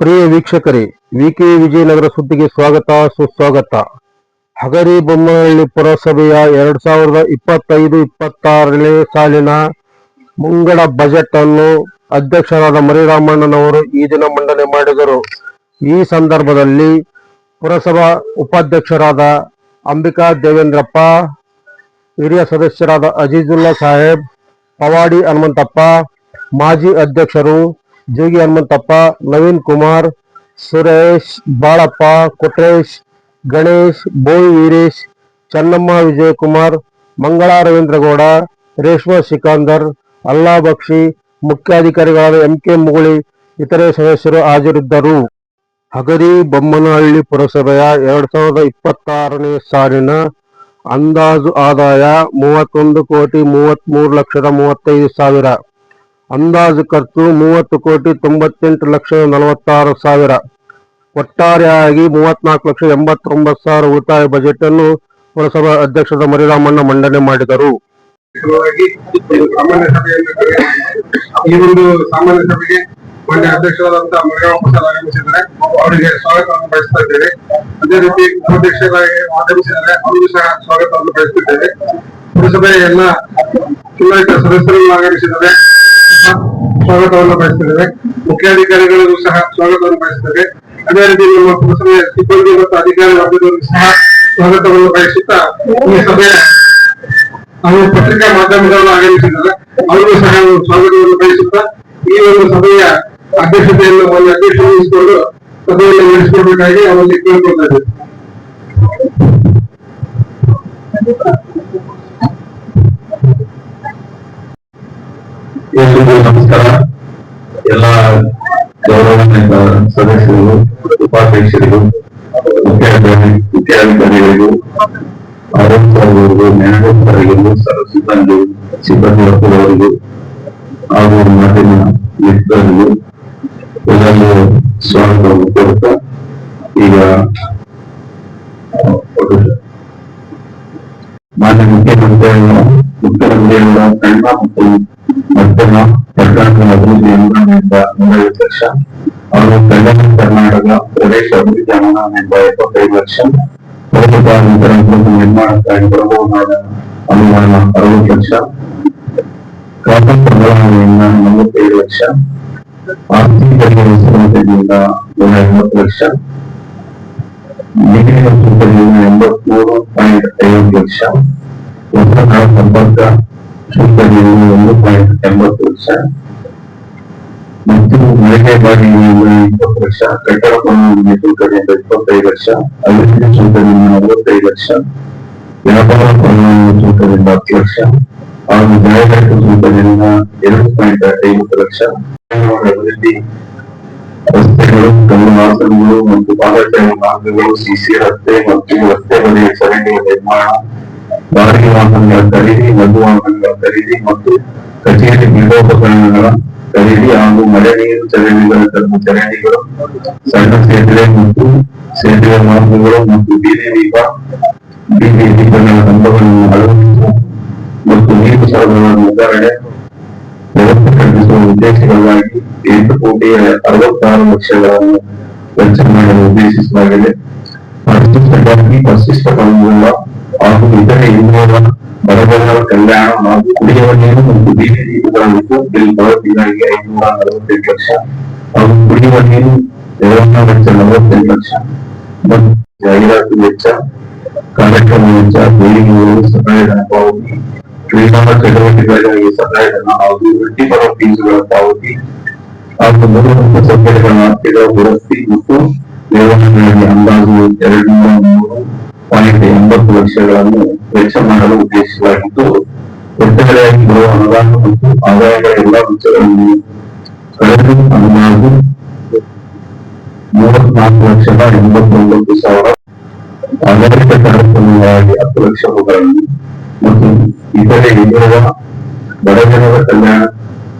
ಪ್ರಿಯ ವೀಕ್ಷಕರೇ, ವಿಕೆ ವಿಜಯನಗರ ಸುದ್ದಿಗೆ ಸ್ವಾಗತ, ಸುಸ್ವಾಗತ. ಹಗರಿ ಬೊಮ್ಮನಹಳ್ಳಿ ಪುರಸಭೆಯ ಎರಡ್ ಸಾವಿರದ ಇಪ್ಪತ್ತೈದು, ಇಪ್ಪತ್ತಾರನೇ ಸಾಲಿನ ಮುಂಗಡ ಬಜೆಟ್ ಅನ್ನು ಅಧ್ಯಕ್ಷರಾದ ಮರಿರಾಮಣ್ಣನವರು ಈ ದಿನ ಮಂಡನೆ ಮಾಡಿದರು. ಈ ಸಂದರ್ಭದಲ್ಲಿ ಪುರಸಭಾ ಉಪಾಧ್ಯಕ್ಷರಾದ ಅಂಬಿಕಾ ದೇವೇಂದ್ರಪ್ಪ, ಹಿರಿಯ ಸದಸ್ಯರಾದ ಅಜೀಜುಲ್ಲಾ ಸಾಹೇಬ್, ಪವಾಡಿ ಹನುಮಂತಪ್ಪ, ಮಾಜಿ ಅಧ್ಯಕ್ಷರು ಜೋಗಿ ಹನುಮಂತಪ್ಪ, ನವೀನ್ ಕುಮಾರ್, ಸುರೇಶ್ ಬಾಳಪ್ಪ, ಕೊಟ್ರೇಶ್, ಗಣೇಶ್, ಬೋಯಿ ವೀರೇಶ್, ಚನ್ನಮ್ಮ ವಿಜಯಕುಮಾರ್, ಮಂಗಳ ರವೀಂದ್ರಗೌಡ, ರೇಷ್ಮಾ ಶಿಕಾಂದರ್ ಅಲ್ಲಾ ಬಕ್ಷಿ, ಮುಖ್ಯಾಧಿಕಾರಿಗಳಾದ ಎಂ ಕೆ ಮುಗುಳಿ, ಇತರೆ ಸದಸ್ಯರು ಹಾಜರಿದ್ದರು. ಹಗರಿ ಬೊಮ್ಮನಹಳ್ಳಿ ಪುರಸಭೆಯ ಎರಡ್ ಸಾವಿರದ ಇಪ್ಪತ್ತಾರನೇ ಸಾಲಿನ ಅಂದಾಜು ಆದಾಯ ಮೂವತ್ತೊಂದು ಕೋಟಿ ಮೂವತ್ತ್ಮೂರು ಲಕ್ಷದ ಮೂವತ್ತೈದು ಸಾವಿರ. ಅಂದಾಜು ಖರ್ಚು ಮೂವತ್ತು ಕೋಟಿ ತೊಂಬತ್ತೆಂಟು ಲಕ್ಷ ನಲವತ್ತಾರು ಸಾವಿರ. ಒಟ್ಟಾರೆಯಾಗಿ ಮೂವತ್ನಾಲ್ಕು ಲಕ್ಷ ಎಂಬತ್ತೊಂಬತ್ತು ಸಾವಿರ ಉಳಿತಾಯ ಬಜೆಟ್ ಅನ್ನು ಪುರಸಭಾ ಅಧ್ಯಕ್ಷರ ಮರಿರಾಮಣ್ಣ ಮಂಡನೆ ಮಾಡಿದರು. ಸಾಮಾನ್ಯ ಈ ಒಂದು ಸಾಮಾನ್ಯ ಸಭೆಗೆ ಮಾನ್ಯ ಅಧ್ಯಕ್ಷರಾದಂತಹ ಮರಿರಾಮ ಆಗಮಿಸಿದ್ದಾರೆ. ಅವರಿಗೆ ಸ್ವಾಗತವನ್ನು ಬಯಸ್ತಾ ಇದ್ದೇವೆ. ಅದೇ ರೀತಿ ಉಪಾಧ್ಯಕ್ಷರಾಗಿ ಆಗಮಿಸಿದ್ದಾರೆ. ಅವರಿಗೂ ಸಹ ಸ್ವಾಗತವನ್ನು ಬಯಸುತ್ತಿದ್ದೇವೆ ಪುರಸಭೆಯ ಎಲ್ಲ ಚುನಾಯಿತ ಸದಸ್ಯರು ಆಗಮಿಸಿದ್ದಾರೆ. ಸ್ವಾಗತವನ್ನು ಬಯಸ್ತೇವೆ. ಮುಖ್ಯಾಧಿಕಾರಿಗಳಿಗೂ ಸಹ ಸ್ವಾಗತವನ್ನು ಬಯಸ್ತೇವೆ. ಅದೇ ರೀತಿ ನಮ್ಮ ಪುರಸಭೆಯ ಸಿಬ್ಬಂದಿ ಮತ್ತು ಅಧಿಕಾರಿ ವರ್ಗದವರಿಗೂ ಸಹ ಸ್ವಾಗತವನ್ನು ಬಯಸುತ್ತಾ ಈ ಸಭೆಯ ನಾವು ಪತ್ರಿಕಾ ಮಾಧ್ಯಮದವರು ಆಗಮಿಸಿದ್ದಾರೆ. ಅವರಿಗೂ ಸಹ ಸ್ವಾಗತವನ್ನು ಬಯಸುತ್ತಾ ಈ ಒಂದು ಸಭೆಯ ಅಧ್ಯಕ್ಷತೆಯನ್ನು ಒಂದು ಅಧ್ಯಕ್ಷ ವಹಿಸಿಕೊಂಡು ಸಭೆಯನ್ನು ನಡೆಸಿಕೊಡ್ಬೇಕಾಗಿ ಅವರಲ್ಲಿ ಕೇಳಿಕೊಳ್ತಾ ಇದ್ದೇವೆ. ಎಲ್ರಿಗೂ ನಮಸ್ಕಾರ. ಎಲ್ಲ ಗೌರವಾನ್ವಿತ ಸದಸ್ಯರು, ಉಪಾಧ್ಯಕ್ಷರಿಗೂ, ಮುಖ್ಯಾಧಿಕಾರಿ ಮುಖ್ಯಾಧಿಕಾರಿಗಳಿಗೂ ಆರೋಗ್ಯ ಅವರಿಗೂ ನ್ಯಾಯಾಧೀಶರಿಗೂ ಸರ್ವ ಸಿಬ್ಬಂದಿ ಸಿಬ್ಬಂದಿ ವರ್ಗದವರಿಗೂ ಹಾಗೂ ಮಾಧ್ಯಮ ಮಿತ್ರರಿಗೂ ಎಲ್ಲರಿಗೂ ಸ್ವಾಗತವನ್ನು ಕೋರುತ್ತಾ ಈಗ ಮಾನ್ಯ ಮುಖ್ಯಮಂತ್ರಿಗಳ ಮುಖ್ಯಮಂತ್ರಿಯವರ ಸಣ್ಣ ಮತ್ತು ಮಧ್ಯಮ ಕರ್ನಾಟಕ ಅಭಿವೃದ್ಧಿ ಅನುದಾನದಿಂದ ನೂರೈವತ್ತು ಲಕ್ಷ. ಹಾಗೂ ಕಲ್ಯಾಣ ಕರ್ನಾಟಕ, ಪ್ರದೇಶ ಅಭಿವೃದ್ಧಿ ಎಂಬ ಎಪ್ಪತ್ತೈದು ಲಕ್ಷ. ಪೌರಕ ವಿತರಣಾ ಮತ್ತು ನಿರ್ಮಾಣಕ್ಕಾಗಿ ಬರಬಹುದಾದ ಅನುದಾನ ಅರವತ್ತು ಲಕ್ಷ. ಖಾತೆ ಬದಲಾವಣೆಯಿಂದ ನಲವತ್ತೈದು ಲಕ್ಷ. ತೆರಿಗೆ ಸೌಲಭ್ಯದಿಂದ ನೂರ ಎಂಬತ್ತು ಲಕ್ಷ. ನೀರಿನ ಶುಲ್ಕದಿಂದ ಎಂಬತ್ಮೂರು ಪಾಯಿಂಟ್ ಐವತ್ತು ಲಕ್ಷ. ಹೊಸ ಸಂಪರ್ಕ ಶುಲ್ಕದಿಂದ ಒಂದು ಪಾಯಿಂಟ್ ಎಂಬತ್ತು ಲಕ್ಷ ಮತ್ತು ಮಳಿಗೆ ಬಾಡಿಗೆಯಿಂದ ಇಪ್ಪತ್ತು ಲಕ್ಷ ಕಟ್ಟಡ ಪರವಾನಗಿ ಶುಲ್ಕದಿಂದ ಇಪ್ಪತ್ತೈದು ಲಕ್ಷ ಅಭಿವೃದ್ಧಿ ಶುಲ್ಕದಿಂದ ನಲವತ್ತೈದು ಲಕ್ಷ ವ್ಯಾಪಾರ ಪರವಾನಗಿ ಶುಲ್ಕದಿಂದ ಹತ್ತು ಲಕ್ಷ ಹಾಗೂ ಜಾಹೀರಾತು ಶುಲ್ಕದಿಂದ ಎರಡು ಪಾಯಿಂಟ್ ಐವತ್ತು ಲಕ್ಷ ಅಭಿವೃದ್ಧಿ ರಸ್ತೆಗಳು ಕಲ್ಲು ಹಾಸನಗಳು ಮತ್ತು ಪಾದಚಾರಿ ಮಾರ್ಗಗಳು ಸಿಸಿ ರಸ್ತೆ ಮತ್ತು ರಸ್ತೆ ಬದಿಯ ಚರಂಡಿಯ ನಿರ್ಮಾಣ ಬಾಡಿಗೆ ವಾಹನಗಳ ಖರೀದಿ ಲಘು ವಾಹನಗಳ ಖರೀದಿ ಮತ್ತು ಕಚೇರಿ ಪೀಠೋಪಕರಣಗಳ ಖರೀದಿ ಹಾಗೂ ಮಳೆ ನೀರು ಚರಂಡಿಗಳ ತಮ್ಮ ಚರಂಡಿಗಳು ಸಣ್ಣ ಸೇತುವೆ ಮತ್ತು ಸೇತುವೆ ಮಾರ್ಗಗಳು ಮತ್ತು ಬೀದಿ ದೀಪ, ಬೀದಿ ದೀಪಗಳ ಕಂಬಗಳನ್ನು ಅಳವಡಿಸುವುದು ಮತ್ತು ನೀರು ಸರಬರಾಜು ಉದಾಹರಣೆ, ವ್ಯವಸ್ಥೆ ಕಲ್ಪಿಸುವ ಉದ್ದೇಶಗಳಿಗಾಗಿ ಎಂಟು ಕೋಟಿ ಅರವತ್ತಾರು ಲಕ್ಷಗಳನ್ನು ವೆಚ್ಚ ಮಾಡಲು ಉದ್ದೇಶಿಸಲಾಗಿದೆ. ಪರಿಶಿಷ್ಟ ಜಾತಿ ಪರಿಶಿಷ್ಟ ಪಂಗಡ ಹಾಗೂ ಇತರೆ ಇನ್ನೂರ ಬಡಜನರ ಕಲ್ಯಾಣ ಹಾಗೂ ಕುಡಿಯುವ ನೀರು ಮತ್ತು ದೀಪಗಳ ವಿದ್ಯುತ್ ಬಿಲ್ ಪಾವತಿಗಾಗಿ ಐನೂರ ನಲವತ್ತೆಂಟು ಲಕ್ಷ ಹಾಗೂ ಕುಡಿಯುವ ನೀರು ನಿರ್ವಹಣಾ ವೆಚ್ಚ ನಲವತ್ತೆಂಟು ಲಕ್ಷ. ಮತ್ತು ಜಾಹೀರಾತು ವೆಚ್ಚ, ಕಾರ್ಯಕ್ರಮ ವೆಚ್ಚ ಬೇಡಿಕೆಗಳು ಸಹಾಯಧನ ಪಾವತಿ ಕ್ರೀಡಾ ಚಟುವಟಿಕೆಗಳಿಗಾಗಿ ಸಹಾಯಧನ ಹಾಗೂ ವೃತ್ತಿಪರ ಫೀಸುಗಳ ಪಾವತಿ ಹಾಗೂ ಮೂಲಭೂತ ಸೌಕರ್ಯಗಳ ಆರ್ಥಿಕ ದುರಸ್ತಿ ಮತ್ತು ನಿರ್ವಹಣೆಗಾಗಿ ಅಂದಾಜು ಎರಡರಿಂದ ಮೂರು ಪಾಯಿಂಟ್ ಎಂಬತ್ತು ಲಕ್ಷಗಳನ್ನು ವೆಚ್ಚ ಮಾಡಲು ಉದ್ದೇಶಿಸಲಾಗಿದ್ದು, ಒಟ್ಟಾರೆಯಾಗಿ ಬರುವ ಅನುದಾನ ಮತ್ತು ಆದಾಯಗಳ ಎಲ್ಲಾ ವೆಚ್ಚಗಳನ್ನು ಕಳೆದು ಅಂದಾಜು ಮೂವತ್ನಾಲ್ಕು ಲಕ್ಷದ ಎಂಬತ್ತೊಂಬತ್ತು ಸಾವಿರ ಆಧಾರಿತ ಕಾರ್ಯಕ್ರಮಗಳಾಗಿ ಹತ್ತು ಲಕ್ಷ ರೂಪಾಯಿಗಳನ್ನು ಮತ್ತು ಇತರೆ ಇನ್ನೂರ ಬಡಜನರ ಕಲ್ಯಾಣ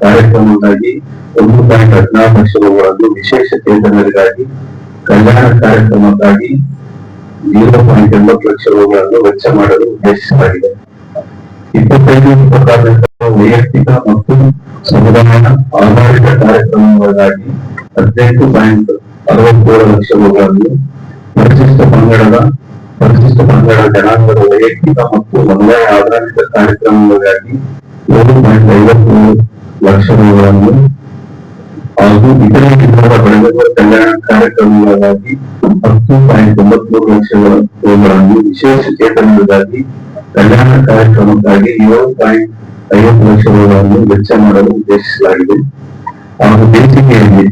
ಕಾರ್ಯಕ್ರಮಕ್ಕಾಗಿ ಒಂದು ಪಾಯಿಂಟ್ ಹದಿನಾರು ಲಕ್ಷ ರೂಪಾಯಿಗಳನ್ನು ವಿಶೇಷ ಚೇತನರಿಗಾಗಿ ಕಲ್ಯಾಣ ಕಾರ್ಯಕ್ರಮಕ್ಕಾಗಿ ಜೀರೋ ಪಾಯಿಂಟ್ ಎಂಬತ್ತು ಲಕ್ಷ ರೂಪಾಯಿಗಳನ್ನು ವೆಚ್ಚ ಮಾಡಲು ಉದ್ದೇಶಿಸಲಾಗಿದೆ. ಇಪ್ಪತ್ತೈದು ಇಪ್ಪತ್ತಾರು ವೈಯಕ್ತಿಕ ಮತ್ತು ಸಮುದಾಯ ಆಧಾರಿತ ಕಾರ್ಯಕ್ರಮಗಳಿಗಾಗಿ ಹದಿನೆಂಟು ಪಾಯಿಂಟ್ ಅರವತ್ತೇಳು ಲಕ್ಷ ರೂಗಳನ್ನು ಪರಿಶಿಷ್ಟ ಪಂಗಡದ, ಪರಿಶಿಷ್ಟ ಪಂಗಡ ಜನಾಂಗದ ವೈಯಕ್ತಿಕ ಮತ್ತು ಸಮುದಾಯ ಆಧಾರಿತ ಕಾರ್ಯಕ್ರಮಗಳಿಗಾಗಿ ಏಳು ಪಾಯಿಂಟ್ ಐವತ್ತೇಳು ಲಕ್ಷ ರೂಗಳನ್ನು ಹಾಗೂ ಇತರೆ ಜಿಲ್ಲೆಗಳ ಬೆಳೆಗಳ ಕಲ್ಯಾಣ ಕಾರ್ಯಕ್ರಮಗಳಿಗಾಗಿ ಹತ್ತು ಪಾಯಿಂಟ್ ಲಕ್ಷಗಳ ರೂಗಳನ್ನು ವಿಶೇಷ ಚೇತನರಿಗಾಗಿ ಕಲ್ಯಾಣ ಕಾರ್ಯಕ್ರಮಕ್ಕಾಗಿ ಏಳು ಪಾಯಿಂಟ್ ಐವತ್ತು ಲಕ್ಷ ವೆಚ್ಚ ಮಾಡಲು ಉದ್ದೇಶಿಸಲಾಗಿದೆ. ಹಾಗೂ ಬೇಸಿಗೆಯಲ್ಲಿ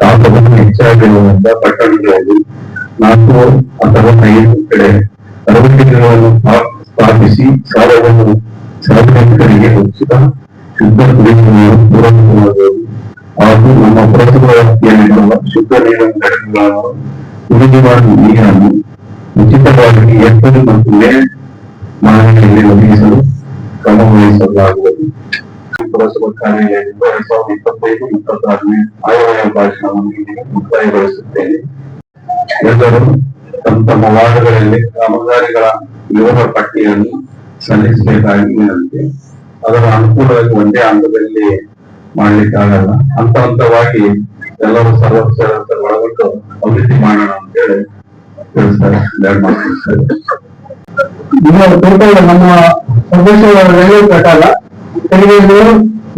ತಾಪಮಾನ ಹೆಚ್ಚಾಗಿರುವಂತಹ ಪಟ್ಟಣಗಳಲ್ಲಿ ನಾಲ್ಕು ಅಥವಾ ಐದು ಕಡೆ ಅರವಟ್ಟಿಗೆಗಳನ್ನು ಸ್ಥಾಪಿಸಿ ಸಾರ್ವಜನಿಕ ಸಾರ್ವಜನಿಕರಿಗೆ ಉಚಿತ ಶುದ್ಧ ಕುಡಿಯುವ ನೀರು ಪೂರೈಸುವುದು ಹಾಗೂ ನಮ್ಮ ಪುರಸಭಾ ವ್ಯಾಪ್ತಿಯಲ್ಲಿರುವ ಶುದ್ಧ ನೀರಿನ ಘಟಕಗಳನ್ನು ಕುಡಿಯುವ ನೀರನ್ನು ಉಚಿತವಾಗಿ ಏಪ್ರಿಲ್ ಮತ್ತು ಮೇ ಮಾಹೆಯಲ್ಲಿ ಒದಗಿಸಲು ಕ್ರಮ ವಹಿಸಲಾಗುವುದು ಪುರಸಭಾ ಕಾರ್ಯಾಲಯದಿಂದ ಎರಡ್ ಸಾವಿರದ ಇಪ್ಪತ್ತೈದು ಇಪ್ಪತ್ತಾರನೇ ಆಯವ್ಯಯ ಭಾಷಣವನ್ನು ಇಲ್ಲಿಗೆ ಮುಕ್ತಾಯಗೊಳಿಸುತ್ತೇನೆ ಎಲ್ಲರೂ ತಮ್ಮ ತಮ್ಮ ವಾರ್ಡ್ಗಳಲ್ಲಿ ಕಾಮಗಾರಿಗಳ ವಿವರ ಪಟ್ಟಿಯನ್ನು ಸಲ್ಲಿಸಬೇಕಾಗಿ ವಿನಂತಿ ಅದರ ಅನುಕೂಲವಾಗಿ ಒಂದೇ ಹಂತದಲ್ಲಿ ಮಾಡ್ಲಿಕ್ಕಾಗಲ್ಲ ಹಂತ ಹಂತವಾಗಿ ಎಲ್ಲರೂ ಸರ್ವಸರ ಒಳಗೊಂಡು ಅಭಿವೃದ್ಧಿ ಮಾಡೋಣ ಅಂತ ಹೇಳಿ ತಿಳಿಸ್ತಾರೆ. ನಮ್ಮ ಪ್ರದೇಶದ ಪ್ರಕಾರ ತೆರಿಗೆಯನ್ನು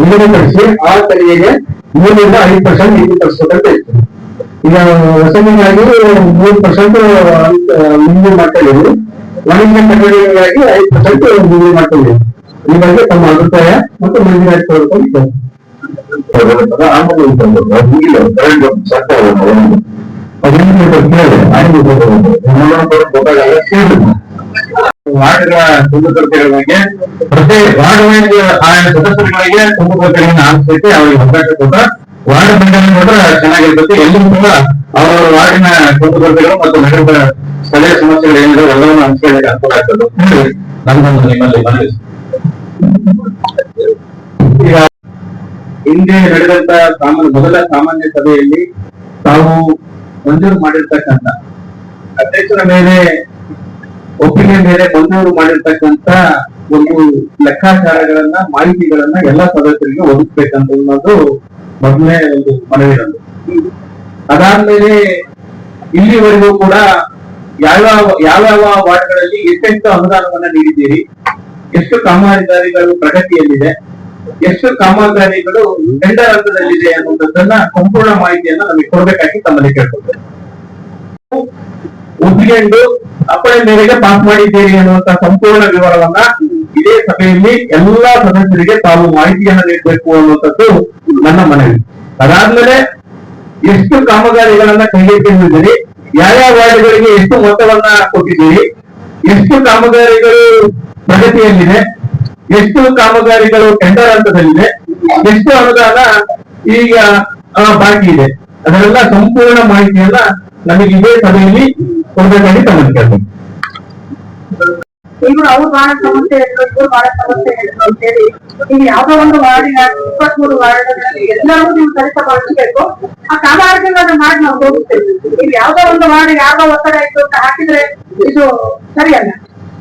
ನಿಗದಿಪಡಿಸಿ ಆ ತೆರಿಗೆಗೆ ಮೂರರಿಂದ ಐದು ಪರ್ಸೆಂಟ್ ನಿಗದಿಪಡಿಸಬೇಕಂತ ಇತ್ತು. ಈಗ ಹೊಸದಾಗಿ ಮೂರು ಪರ್ಸೆಂಟ್ ನಿಗದಿ ಮಾಡ್ತಿದ್ದೀವಿ ವಾಣಿಜ್ಯ ಕಟ್ಟಡಗಳಿಗಾಗಿ ಐದು ಪರ್ಸೆಂಟ್ ನಿಗದಿ ಮಾಡ್ತಿದ್ದೀವಿ ಈ ಬಗ್ಗೆ ತಮ್ಮ ಅಭಿಪ್ರಾಯ ಮತ್ತು ಮಂಜೂರಾತಿ ವಾರ್ಡ್ಗಳ ಕುಂದುಕೊರತೆಗಳ ಬಗ್ಗೆ ಪ್ರತಿ ವಾರ್ಡ್ ಆಯಾ ಸದಸ್ಯರುಗಳಿಗೆ ಕುಂದುಕೊರತೆಗಳನ್ನ ಆಲಿಸಲಿಕ್ಕೆ ಅವರಿಗೆ ಅವಕಾಶ ವಾರ್ಡ್ ಮಂಡಳಿ ಕೂಡ ಚೆನ್ನಾಗಿರ್ತದೆ ಎಲ್ಲರೂ ಕೂಡ ಅವರ ವಾರ್ಡಿನ ಕುಂದುಕೊರತೆಗಳು ಮತ್ತು ನಗರದ ಸ್ಥಳೀಯ ಸಮಸ್ಯೆಗಳು ಏನಿದೆ ಎಲ್ಲವನ್ನು ಹಂಚಿಕೊಳ್ಳಿಕ್ಕೆ ಅನುಕೂಲ ಆಗ್ತದೆ ನನ್ನೊಂದು ನಿಮ್ಮಲ್ಲಿ ಮನವಿ ಈಗ ಹಿಂದೆ ನಡೆದಂತ ಸಾಮಾನ್ಯ, ಮೊದಲ ಸಾಮಾನ್ಯ ಸಭೆಯಲ್ಲಿ ತಾವು ಮಂಜೂರು ಮಾಡಿರ್ತಕ್ಕಂಥ ಅಧ್ಯಕ್ಷರ ಮೇಲೆ, ಒಪ್ಪಿಗೆ ಮೇಲೆ ಮಂಜೂರು ಮಾಡಿರ್ತಕ್ಕಂತ ಒಂದು ಲೆಕ್ಕಾಚಾರಗಳನ್ನ, ಮಾಹಿತಿಗಳನ್ನ ಎಲ್ಲ ಸದಸ್ಯರಿಗೆ ಒದಗಿಸ್ಬೇಕಂತ ಅನ್ನೋದು ಮೊದಲನೇ ಒಂದು ಮನವಿ ನಂದು. ಅದಾದ್ಮೇಲೆ ಇಲ್ಲಿವರೆಗೂ ಕೂಡ ಯಾವ್ಯಾವ ಯಾವ ವಾರ್ಡ್ಗಳಲ್ಲಿ ಎಷ್ಟೆಷ್ಟು ಅನುದಾನವನ್ನ ನೀಡಿದ್ದೀರಿ, ಎಷ್ಟು ಕಾಮಗಾರಿಗಳು ಪ್ರಗತಿಯಲ್ಲಿದೆ ಎಷ್ಟು ಕಾಮಗಾರಿಗಳು ಟೆಂಡರ್ ಹಂತದಲ್ಲಿದೆ ಅನ್ನುವಂಥದ್ದನ್ನ ಸಂಪೂರ್ಣ ಮಾಹಿತಿಯನ್ನ ನಮಗೆ ಕೊಡ್ಬೇಕಾಗಿ ತಮ್ಮಲ್ಲಿ ಕೇಳ್ಕೊಳ್ತೇವೆ ಉದ್ಗೆಂಡು ಅಪ್ಪಣೆ ಮೇರೆಗೆ ಪಾಸ್ ಮಾಡಿದ್ದೀರಿ ಅನ್ನುವಂತಹ ಸಂಪೂರ್ಣ ವಿವರವನ್ನ ಇದೇ ಸಭೆಯಲ್ಲಿ ಎಲ್ಲಾ ಸದಸ್ಯರಿಗೆ ತಾವು ಮಾಹಿತಿಯನ್ನ ನೀಡಬೇಕು ಅನ್ನುವಂಥದ್ದು ನನ್ನ ಮನವಿ. ಅದಾದ್ಮೇಲೆ ಎಷ್ಟು ಕಾಮಗಾರಿಗಳನ್ನ ಕೈಗೆತ್ತಿದ್ದೀರಿ ಯಾವ ವಾರ್ಡ್ಗಳಿಗೆ ಎಷ್ಟು ಮೊತ್ತವನ್ನ ಕೊಟ್ಟಿದ್ದೀರಿ. ಎಷ್ಟು ಕಾಮಗಾರಿಗಳು ಪ್ರಗತಿಯಲ್ಲಿದೆ. ಎಷ್ಟು ಕಾಮಗಾರಿಗಳು ಟೆಂಡರ್ ಹಂತದಲ್ಲಿದೆ, ಎಷ್ಟು ಅನುದಾನ ಈಗ ಬಾಕಿ ಇದೆ. ಅದರೆಲ್ಲ ಸಂಪೂರ್ಣ ಮಾಹಿತಿಯನ್ನ ನಮಗೆ ಇದೇ ಸಭೆಯಲ್ಲಿ ಕೊಡಬೇಕಾಗಿ ಬಹಳ ಸಮಸ್ಯೆ ಇವ್ರು ಬಹಳ ಅಂತ ಹೇಳಿ. ನೀವು ಒಂದು ನೀವು ಆ ಮಾಡಿ ಯಾವ್ದೋ ಒಂದು ಇತ್ತು ಅಂತ ಹಾಕಿದ್ರೆ ಇದು ಸರಿಯಲ್ಲ.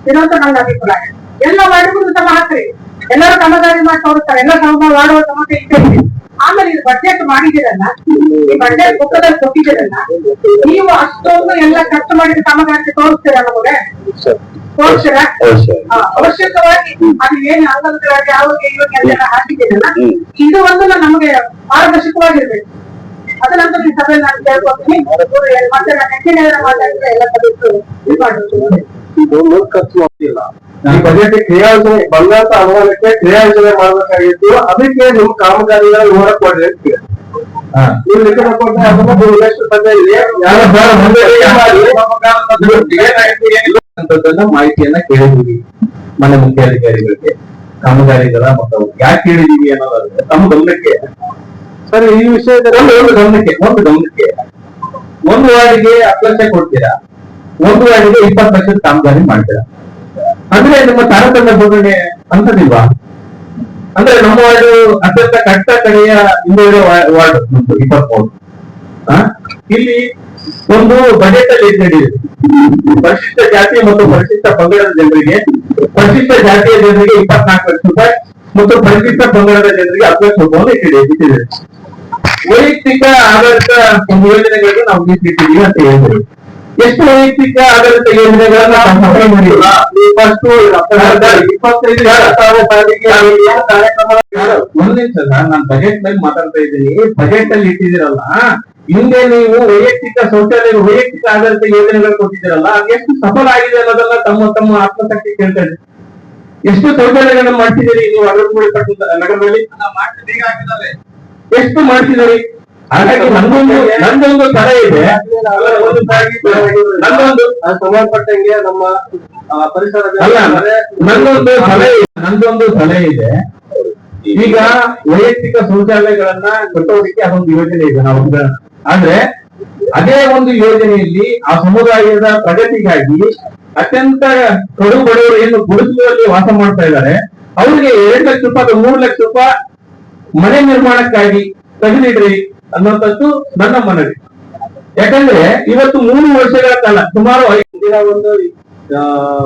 ಇರೋಂತ ನನ್ನ ಅಭಿಪ್ರಾಯ. ಎಲ್ಲ ವಾರ್ಡ್ಗಳು ತಮ್ಮ ಹಾಕ್ರಿ ಎಲ್ಲರೂ ಕಾಮಗಾರಿ ಮಾಡಿ ತೋರಿಸ್ತಾರೆ. ಎಲ್ಲ ಸಮ ಮಾಡುವ ಇದೆ. ಆಮೇಲೆ ಇದು ಬಜೆಟ್ ಮಾಡಿದಿರಲ್ಲ ಈ ಬಜೆಟ್ ಪುಸ್ತಕದಲ್ಲಿ ಕೊಟ್ಟಿದ್ದೀರಲ್ಲ? ನೀವು ಅಷ್ಟೊಂದು ಎಲ್ಲ ಖರ್ಚು ಮಾಡಿದ ಕಾಮಗಾರಿ ತೋರಿಸ್ತೀರಾ ನಮಗೆ? ತೋರಿಸ್ತೀರಾ? ಅವಶ್ಯಕವಾಗಿ ಅದು ಏನು ಅಂಗನವಾಗಿ ಆರೋಗ್ಯ ಇವಾಗ ಎಲ್ಲ ಹಾಕಿದ್ದೀರಲ್ಲ? ಇದು ಒಂದು ನಮಗೆ ಪಾರದರ್ಶಕವಾಗಿರ್ಬೇಕು. ಅದನ್ನಂತ ಈ ಸಭೆ ನಾನು ಕೇಳ್ಕೊತೀನಿ. ಮತ್ತೆ ಮಾತಾಡಿದ್ರೆ ಎಲ್ಲ ಸದಸ್ಯರು ಇದು ಖರ್ಚು ಈ ಬಜೆಟ್ ಕ್ರಿಯಾಯೋಜನೆ ಬಂದಂತ ಅನುದಾನಕ್ಕೆ ಕ್ರಿಯಾಯೋಜನೆ ಮಾಡ್ಬೇಕಾಗಿತ್ತು. ಅದಕ್ಕೆ ನಿಮ್ ಕಾಮಗಾರಿಗಳ ವಿವರ ಕೊಡ್ರಿ. ನೀವು ಲೆಕ್ಕ ಕೊಟ್ರೆ ಅದನ್ನ ನೀವು ಎಷ್ಟು ಇದೆ, ಏನಿಲ್ಲ. ಅಂತದನ್ನ ಮಾಹಿತಿಯನ್ನ ಕೇಳಿದೀವಿ ಮನೆ ಮುಖ್ಯಾಧಿಕಾರಿಗಳಿಗೆ ಕಾಮಗಾರಿಗಳ ಮತ್ತು ಯಾಕೆ ಕೇಳಿದೀವಿ ಅನ್ನೋದಾದ್ರೆ ತಮ್ಮ ಗಮನಕ್ಕೆ ಸರ್, ಈ ವಿಷಯದಲ್ಲಿ ಒಂದು ಗಮನಕ್ಕೆ ಒಂದು ಗಮನಕ್ಕೆ. ಒಂದು ವಾರ್ಡಿಗೆ ಹತ್ತು ಲಕ್ಷ ಕೊಡ್ತೀರಾ? ಒಂದು ವಾರ್ಡಿಗೆ ಇಪ್ಪತ್ತು ಲಕ್ಷ ಕಾಮಗಾರಿ ಮಾಡ್ತೀರಾ? ಅಂದ್ರೆ ನಿಮ್ಮ ತಾರತಮ್ಯ ಬೋಧನೆ ಅಂತದಿಲ್ವಾ? ಅಂದ್ರೆ ನಮ್ಮ ವಾರ್ಡ್ ಅತ್ಯಂತ ಕಟ್ಟ ಕಡೆಯ ಹಿಂದೆ ವಾರ್ಡ್ ನಮ್ದು ಆ? ಇಲ್ಲಿ ಒಂದು ಬಜೆಟ್ ಅಲ್ಲಿ ನಡೆಯುತ್ತೆ ಪರಿಶಿಷ್ಟ ಜಾತಿ ಮತ್ತು ಪರಿಶಿಷ್ಟ ಪಂಗಡದ ಜನರಿಗೆ, ಪರಿಶಿಷ್ಟ ಜಾತಿಯ ಜನರಿಗೆ ಇಪ್ಪತ್ನಾಲ್ಕು ಲಕ್ಷ ರೂಪಾಯಿ ಮತ್ತು ಪರಿಶಿಷ್ಟ ಪಂಗಡದ ಜನರಿಗೆ ಹತ್ತು ಲಕ್ಷ ರೂಪಾಯಿ ಇಟ್ಟಿದೆ ವೈಯಕ್ತಿಕ ಆಧಾರಿತ ಯೋಜನೆಗಳನ್ನು ಯೋಜನೆಗಳಿಗೆ ನಾವು ಮೀಸಲಿಟ್ಟಿದ್ದೀವಿ ಅಂತ ಹೇಳಿದ್ರು ಎಷ್ಟು ವೈಯಕ್ತಿಕ ಆಧಾರಿತ ಯೋಜನೆಗಳನ್ನ ಇಪ್ಪತ್ತೈದು ಒಂದ್ ನಿಮಿಷ ನಾನು ಬಜೆಟ್ನಲ್ಲಿ ಮಾತಾಡ್ತಾ ಇದ್ದೀನಿ. ಬಜೆಟ್ ಅಲ್ಲಿ ಇಟ್ಟಿದ್ದೀರಲ್ಲ ಹಿಂದೆ ನೀವು ವೈಯಕ್ತಿಕ ಶೌಚಾಲಯ ವೈಯಕ್ತಿಕ ಆಧಾರಿತ ಯೋಜನೆಗಳು ಕೊಟ್ಟಿದ್ದೀರಲ್ಲ ಎಷ್ಟು ಸಫಲ ಆಗಿದೆ ಅನ್ನೋದನ್ನ ತಮ್ಮ ತಮ್ಮ ಆತ್ಮಶಕ್ತಿ ಕೇಳ್ತಾ ಎಷ್ಟು ಶೌಚಾಲಯಗಳನ್ನ ಮಾಡ್ತಿದ್ದೀರಿ ನೀವು ಅಗರಮೂಡಿ ಕಟ್ಟುವ ನಗರದಲ್ಲಿ? ಎಷ್ಟು ಮಾಡ್ತಿದ್ದಾರೆ? ಹಾಗಾಗಿ ನಂದೊಂದು ನಂದೊಂದು ತಲೆ ಇದೆ. ನಂದೊಂದು ಸಂಬಂಧಪಟ್ಟಂಗೆ ನಮ್ಮ ಪರಿಸರ ನಂದೊಂದು ಸಲಹೆ ನಂದೊಂದು ಸಲಹೆ ಇದೆ. ಈಗ ವೈಯಕ್ತಿಕ ಶೌಚಾಲಯಗಳನ್ನ ಕಟ್ಟೋದಕ್ಕೆ ಅದೊಂದು ಯೋಜನೆ ಇದೆ ನಾವು. ಆದ್ರೆ ಅದೇ ಒಂದು ಯೋಜನೆಯಲ್ಲಿ ಆ ಸಮುದಾಯದ ಪ್ರಗತಿಗಾಗಿ ಅತ್ಯಂತ ಕಡು ಬಡವರು ಏನು ಗುಡಿಸಲಲ್ಲಿ ವಾಸ ಮಾಡ್ತಾ ಇದ್ದಾರೆ. ಅವ್ರಿಗೆ ಎರಡು ಲಕ್ಷ ರೂಪಾಯಿ ಮೂರು ಲಕ್ಷ ರೂಪಾಯಿ ಮನೆ ನಿರ್ಮಾಣಕ್ಕಾಗಿ ತೆಗೆದಿಡ್ರಿ ಅನ್ನೋಂಥದ್ದು ನನ್ನ ಮನವಿ. ಯಾಕಂದ್ರೆ ಇವತ್ತು ಮೂರು ವರ್ಷಗಳ ಕಾಲ ಸುಮಾರು ಐದು ದಿನ ಒಂದು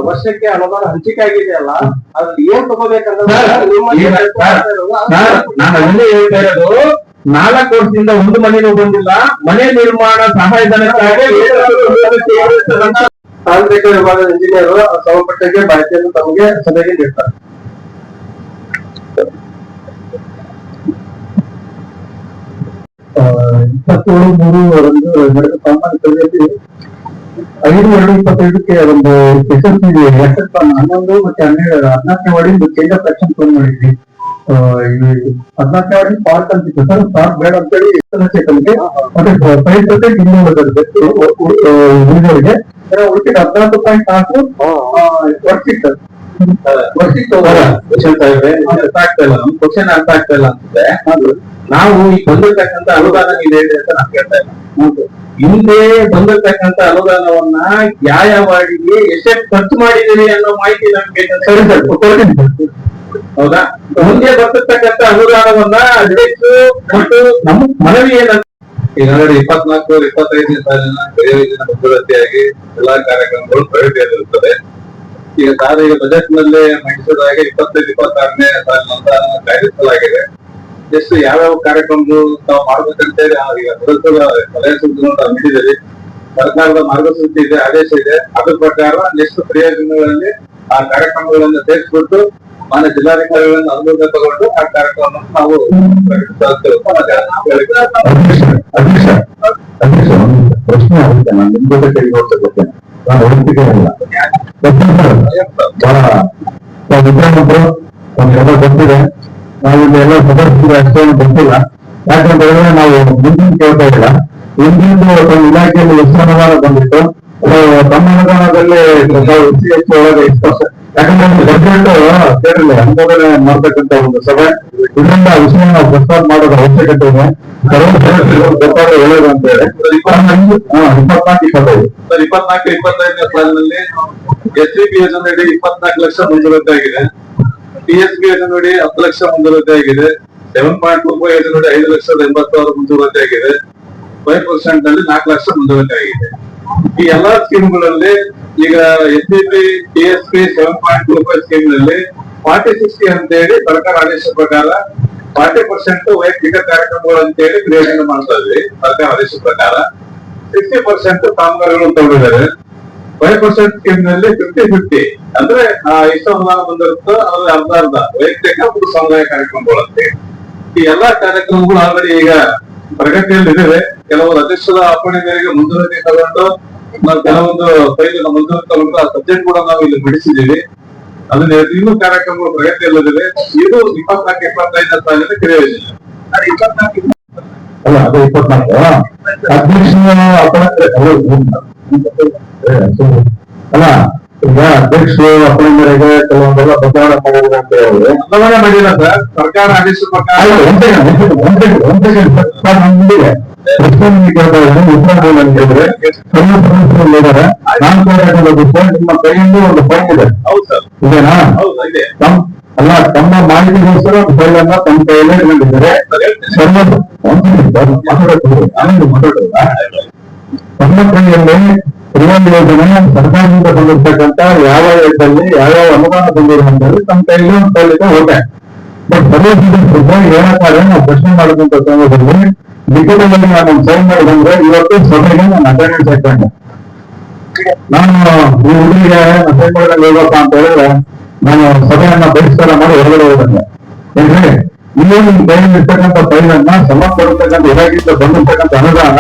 ವರ್ಷಕ್ಕೆ ಹಲವಾರು ಹಂಚಿಕೆ ಆಗಿದೆಯಲ್ಲ ಅದ್ರಲ್ಲಿ ಏನ್ ತಗೋಬೇಕಂದ್ರೆ ನಿಮ್ಮ ಸರ್, ನಾನು ಅದನ್ನೇ ಹೇಳ್ತಾ ಇರೋದು ನಾಲ್ಕು ವರ್ಷದಿಂದ ಒಂದು ಮನೆನೂ ಬಂದಿಲ್ಲ ಮನೆ ನಿರ್ಮಾಣ ಸಹಾಯಧನಕ್ಕಾಗಿ ತಾಂತ್ರಿಕ ವಿಭಾಗದ ಇಂಜಿನಿಯರ್ ಸಂಬಂಧಪಟ್ಟಂಗೆ ಮಾಹಿತಿಯನ್ನು ತಮಗೆ ಸಲಹೆ ನೀಡ್ತಾರೆ. ಇಪ್ಪತ್ತೇಳು ಮೂರು ಒಂದು ನಡೆದ ಸಾಮಾನ್ಯ ಸಭೆಯಲ್ಲಿ ಐದು ಎರಡು ಇಪ್ಪತ್ತೈದಕ್ಕೆ ಒಂದು ಯಶಸ್ವಿ ಲೆಕ್ಕ ಹನ್ನೊಂದು ಮತ್ತೆ ಹನ್ನೆರಡು ಹದಿನಾಲ್ಕನೇ ವಾರ್ಡಿ ಒಂದು ಚೇಂಜ್ ಆಫ್ ಆಕ್ಷನ್ ಫೋನ್ ಮಾಡಿದ್ವಿ ಆ, ಇದು ಹದಿನಾಲ್ಕನೇ ವಾರ್ಡಿ ಪಾರ್ಕ್ ಅಂತಿತ್ತು ಸರ್ ಪಾರ್ಕ್ ಬೇಡ ಮತ್ತೆ ಉಳಿದವರಿಗೆ. ಉಳಿದ ಹದಿನಾಲ್ಕು ಪಾಯಿಂಟ್ ನಾಲ್ಕು ಕ್ವಶನ್ ಸಾಹೇಬ್ರೆ ಅರ್ಥ ಆಗ್ತಾ ಇಲ್ಲ. ನಮ್ ಕ್ವಶನ್ ಅರ್ಥ ಆಗ್ತಾ ಇಲ್ಲ ಅನ್ಸುತ್ತೆ ನಾವು ಈ ಬಂದಿರ್ತಕ್ಕಂತ ಅನುದಾನ ಇದೆ ಅಂತ ನಾನು ಕೇಳ್ತಾ ಇಲ್ಲ ಹಿಂದೆ. ಬಂದಿರ್ತಕ್ಕಂತ ಅನುದಾನವನ್ನ ಯಾವ ಯಾವ ವಾರ್ಡಿಗೆ ಎಷ್ಟೆಷ್ಟು ಖರ್ಚು ಮಾಡಿದ್ದೀರಿ ಅನ್ನೋ ಮಾಹಿತಿ ನಮ್ಗೆ ಸರಿ ಸರ್. ಕೊಡ್ತೀನಿ. ಸರ್ ಹೌದಾ? ಮುಂದೆ ಬರ್ತಿರ್ತಕ್ಕಂತ ಅನುದಾನವನ್ನ ಅಧ್ಯಕ್ಷರು ಮತ್ತು ನಮ್ಮ ಮನವಿ ಏನಂತ ಈಗ ನೋಡಿ, ಇಪ್ಪತ್ನಾಲ್ಕು, ಇಪ್ಪತ್ತೈದನೇ ಸಾಲಿನ ಬೆಳೆ ಯೋಜನೆ ಮುಂದುವರೆಯಾಗಿ ಎಲ್ಲಾ ಕಾರ್ಯಕ್ರಮಗಳು ಪ್ರಗತಿಯಲ್ಲಿರುತ್ತದೆ ಈಗ ತಾನು ಈಗ ಬಜೆಟ್ನಲ್ಲಿ ಮಂಡಿಸಿದಾಗ ಇಪ್ಪತ್ತೈದು, ಇಪ್ಪತ್ತಾರನೇ ಸಾಲಿನ ಅನುದಾನ ಕಾಯ್ದಿರಿಸಲಾಗಿದೆ. ಎಷ್ಟು ಯಾವ್ಯಾವ ಕಾರ್ಯಕ್ರಮಗಳು ತಾವು ಮಾಡ್ಬೇಕಂತೇಳಿ ಆ ಈಗ ಸದಸ್ಯರ ಸಲಹೆ ಸೂಚನೆ ತಾವು ಸರ್ಕಾರದ ಮಾರ್ಗಸೂಚಿ ಇದೆ, ಆದೇಶ ಇದೆ. ಅದ್ರ ಪ್ರಕಾರ ನೆಕ್ಸ್ಟ್ ಪ್ರಯೋಜನಗಳಲ್ಲಿ ಆ ಕಾರ್ಯಕ್ರಮಗಳನ್ನ ಸೇರಿಸ್ಬಿಟ್ಟು ಮಾನ್ಯ ಜಿಲ್ಲಾಧಿಕಾರಿಗಳನ್ನ ಅನುಮೋದನೆ ತಗೊಂಡು ಆ ಕಾರ್ಯಕ್ರಮವನ್ನು ನಾವು ಪ್ರಶ್ನೆ ಆಗುತ್ತೆ. ನಾನು ಜೊತೆ ಗೊತ್ತಿದೆ ನಾವು ಎಲ್ಲ ಗೊತ್ತಿಲ್ಲ ಯಾಕಂತ ಹೇಳಿದ್ರೆ ನಾವು ಮುಂದಿನ ಕೇಳ್ತಾ ಇಲ್ಲ ಹಿಂದಿನ ಇಲಾಖೆಯಲ್ಲಿ ಅನುದಾನ ಬಂದಿತ್ತು ಅದು ತಮ್ಮ ಅನುದಾನದಲ್ಲಿ ಹೆಚ್ಚು ಹೆಚ್ಚು ಒಳಗೆ ಇಷ್ಟು ಯಾಕಂದ್ರೆ ಬಜೆಟ್ ಸೇರಿಲ್ಲ ಅನುಮೋದನೆ ಮಾಡ್ತಕ್ಕಂತ ಒಂದು ಸಭೆ. ಇದರಿಂದ ವಿಷಯ ನಾವು ಪ್ರಸ್ತಾಪ ಮಾಡೋದು ಅವಶ್ಯಕತೆ ಇದೆ. ಸರ್ವ ಸದಸ್ಯರು ಗೊತ್ತಾಗ ಒಳ್ಳೇದು ಅಂತ ಹೇಳಿ. ಹಾ ಇಪ್ಪತ್ನಾಲ್ಕು ಇಪ್ಪತ್ತೈದು. ಸರ್ ಇಪ್ಪತ್ನಾಲ್ಕು ಇಪ್ಪತ್ತೈದನೇ ಸಾಲಿನಲ್ಲಿ ಎಸ್ ಸಿ ಪಿ ಯೋಜನೆ ಇಪ್ಪತ್ನಾಲ್ಕು ಲಕ್ಷ ಮಂಜೂರಾತಿ ಆಗಿದೆ. ಟಿ ಎಸ್ ಪಿ ಯೋಜನೆ ಹತ್ತು ಲಕ್ಷ ಮಂಜೂರಾತಿ ಆಗಿದೆ. ಸೆವೆನ್ ಪಾಯಿಂಟ್ ಟೂ ಫೈವ್ ಯೋಜನೆ ಐದು ಲಕ್ಷದ ಎಂಬತ್ತು ಸಾವಿರ ಮಂಜೂರಾತಿ ಆಗಿದೆ. ಫೈವ್ ಪರ್ಸೆಂಟ್ನಲ್ಲಿ ನಾಲ್ಕು ಲಕ್ಷ ಮಂಜೂರಾತಿ ಆಗಿದೆ. ಈ ಎಲ್ಲಾ ಸ್ಕೀಮ್ಗಳಲ್ಲಿ ಈಗ S B P T S P seven point two five ಸ್ಕೀಮ್ನಲ್ಲಿ forty sixty ಅಂತ ಹೇಳಿ ಸರ್ಕಾರ ಆದೇಶ ಪ್ರಕಾರ ಫಾರ್ಟಿ ಪರ್ಸೆಂಟ್ ವೈಯಕ್ತಿಕ ಕಾರ್ಯಕ್ರಮಗಳು ಅಂತ ಹೇಳಿ ಕ್ರಿಯೇಷನ್ ಮಾಡ್ತಾ ಇದ್ವಿ, ಸರ್ಕಾರ ಆದೇಶ ಪ್ರಕಾರ. ಸಿಕ್ಸ್ಟಿ ಪರ್ಸೆಂಟ್ ಕಾಮಗಾರಿಗಳು ತಗೊಂಡಿದ್ದಾರೆ. ಫೈವ್ ಪರ್ಸೆಂಟ್ ಸ್ಕೀಮ್ನಲ್ಲಿ ಫಿಫ್ಟಿ ಫಿಫ್ಟಿ ಅಂದ್ರೆ ಎಷ್ಟು ಅನುದಾನ ಬಂದಿರುತ್ತೋ ಅದ್ರ ಅರ್ಧ ಅರ್ಧ ವೈಯಕ್ತಿಕ ಮತ್ತು ಸಮುದಾಯ ಕಾರ್ಯಕ್ರಮಗಳು ಅಂತ ಈ ಎಲ್ಲಾ ಕಾರ್ಯಕ್ರಮಗಳು ಆಲ್ರೆಡಿ ಈಗ ಪ್ರಗತಿಯಲ್ಲಿ ಕೆಲವು ಕೆಲವರು ಅಧ್ಯಕ್ಷರ ಅಪ್ಪಣೆ ಮೇರೆಗೆ ಮುಂದುವರಿಕೆ ತಗೊಂಡು ನಾವು ಕೆಲವೊಂದು ಫೈಲ್ ಮಂಜೂರು ತಗೊಂಡು ಆ ಸಬ್ಜೆಕ್ಟ್ ಕೂಡ ನಾವು ಇಲ್ಲಿ ಬಿಡಿಸಿದ್ದೀವಿ ಅದನ್ನ ಇನ್ನೂ ಕಾರ್ಯಕ್ರಮಗಳು ಪ್ರಗತಿಯಲ್ಲಿದ್ದೇವೆ ಇದು ಇಪ್ಪತ್ನಾಲ್ಕು ಇಪ್ಪತ್ತೈದನೇ ಸಾಲಿನ ಕ್ರಿಯೆ ಅಲ್ಲ ಅದು ಇಪ್ಪತ್ನಾಲ್ಕು ಅಧ್ಯಕ್ಷ ಅಲ್ಲ ಈಗ ಅಧ್ಯಕ್ಷರು ಅಪರಾಧ ಮೇರೆಗೆ ಕೆಲವೊಂದೆಲ್ಲ ಬದಲಾವಣೆ ಮಾಡಿದ್ರೆ ಅಂತ ಹೇಳಿದ್ರೆ ಬದಲಾವಣೆ ಮಾಡಿಲ್ಲ ಸರ್. ಸರ್ಕಾರ ಆದೇಶ ಪ್ರಕಾರ ನಮ್ದಿದೆ. ಪ್ರಶ್ನೆ ಕೇಳ್ತಾ ಇದ್ದೀನಿ, ಉತ್ತರ ಹೇಳಿದ್ರೆ, ಸಣ್ಣ ಸದಸ್ಯರು ಇದ್ದಾರೆ. ನಾನು ಕೇಳಬೇಕಾದ ವಿಷಯ, ನಿಮ್ಮ ಕೈಯಿಂದ ಒಂದು ಫೈಲ್ ಇದೆ. ಇದೆನಾ? ಹೌದು ಇದೆ. ತಮ್ಮ ಅಲ್ಲ ತಮ್ಮ ಮಾಹಿತಿಗೋಸ್ಕರ ಫೈಲ್ ಅನ್ನ ತಮ್ಮ ಕೈಯಲ್ಲೇ ಹೇಳ್ತೀನಿ. ಸರ್ವ ಒಂದ್ ಮಾತಾಡೋದು, ಮಾತಾಡೋದಾ? ತಮ್ಮ ಕೈಯಲ್ಲಿ ರಿಯಲ್ ಯೋಜನೆ ಸರ್ಕಾರದಿಂದ ಬಂದಿರ್ತಕ್ಕಂತ ಯಾವ ಯೋಜನೆ ಯಾವ್ಯಾವ ಅನುದಾನ ಬಂದಿರುವಂತಲ್ಲಿ ತಮ್ಮ ಕೈಯಲ್ಲಿ ಒಂದು ಫೈಲ್ ಇದೆ ಓಕೆ ಬಟ್ ಸರ್ವ ಸದಸ್ಯರಿಗೆ ಹೇಳಕ್ಕಾದ್ರೆ ನಾವು ಪ್ರಶ್ನೆ ಮಾಡಿದಂತ ಸಂದರ್ಭದಲ್ಲಿ ಲಿಖಿತದಲ್ಲಿ ನಾನು ಸೈನ್ ಮಾಡಿ ಬಂದ್ರೆ ಇವತ್ತು ಸಭೆಗೆ ನಾನು ಅಟೆಂಡೆನ್ಸ್ ಹಾಕೊಂಡೆ ನಾನು ಈ ಹುಡುಗಿಗೆ ಸೈನ್ ಮಾಡಿದಾಗ ಹೋಗಪ್ಪ ಅಂತ ಹೇಳಿದ್ರೆ ನಾನು ಸಭೆಯನ್ನ ಬಹಿಷ್ಕಾರ ಮಾಡಿ ಹೊರಗಡೆ ಹೋಗ್ತೇನೆ ಏನ್ರಿ ಇಲ್ಲಿ ನಿಮ್ ಕೈಯಲ್ಲಿ ಇರ್ತಕ್ಕಂಥ ಫೈಲನ್ನ ಸಂಬಂಧಪಡ್ತಕ್ಕಂಥ ಇಲಾಖೆಯಿಂದ ಬಂದಿರ್ತಕ್ಕಂಥ ಅನುದಾನ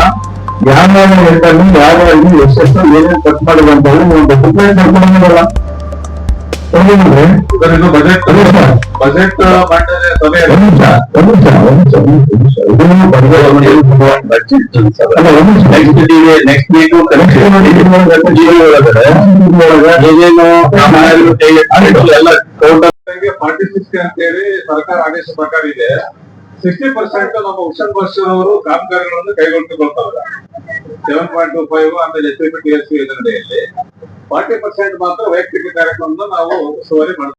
ಯಾವ ಹೇಳ್ತಾರೆ ಯಾವ ಇಲ್ಲಿ ಎಷ್ಟೆಷ್ಟು ಏನೇನು ಖರ್ಚು ಮಾಡಿದೆ ಅಂತ ಹೇಳಿ ನೀವು ಒಂದು ಕಂಪ್ಲೇಂಟ್ ಮಾಡ್ಕೊಂಡಲ್ಲ ಹೌದೇನ್ರಿ? Sir budget. ಬಜೆಟ್ ಸಭೆ ಒಂದ್ ನಿಮಿಷ ಒಂದ್ ನಿಮಿಷ ಒಂದ್ ನಿಮಿಷ ಒಂದ್ ನಿಮಿಷ. ಇದನ್ನು ಬಡವರ ಅಲ್ಲ ಒಂದ್ ನಿಮಿಷ. ನೆಕ್ಸ್ಟ್ ವೀಕ್ ಕನೆಕ್ಷನ್ ಎಲ್ಲ ಫಾರ್ಟಿ ಸಿಕ್ಸ್ ಅಂತ ಹೇಳಿ ಸರ್ಕಾರ ಆದೇಶ ಪ್ರಕಾರ ಇದೆ. ಸಿಕ್ಸ್ಟಿ ಪರ್ಸೆಂಟ್ ನಮ್ಮ ಹುಷನ್ ಬಸ್ ಅವರು ಕಾಮಗಾರಿಗಳನ್ನು ಕೈಗೊಳ್ಳುಕೊಳ್ತಾವ್ರೆ ಸೆವೆನ್ ಪಾಯಿಂಟ್ ಟು ಫೈವ್ ಆಮೇಲೆ ಎಸ್ ಪಿ ಟಿ ಎಸ್ ಯೋಜನೆಯಲ್ಲಿ. ಫಾರ್ಟಿ ಪರ್ಸೆಂಟ್ ಮಾತ್ರ ವೈಯಕ್ತಿಕ ಕಾರ್ಯಕ್ರಮವನ್ನು ನಾವು ಉಸ್ತುವಾರಿ ಮಾಡ್ತೀವಿ.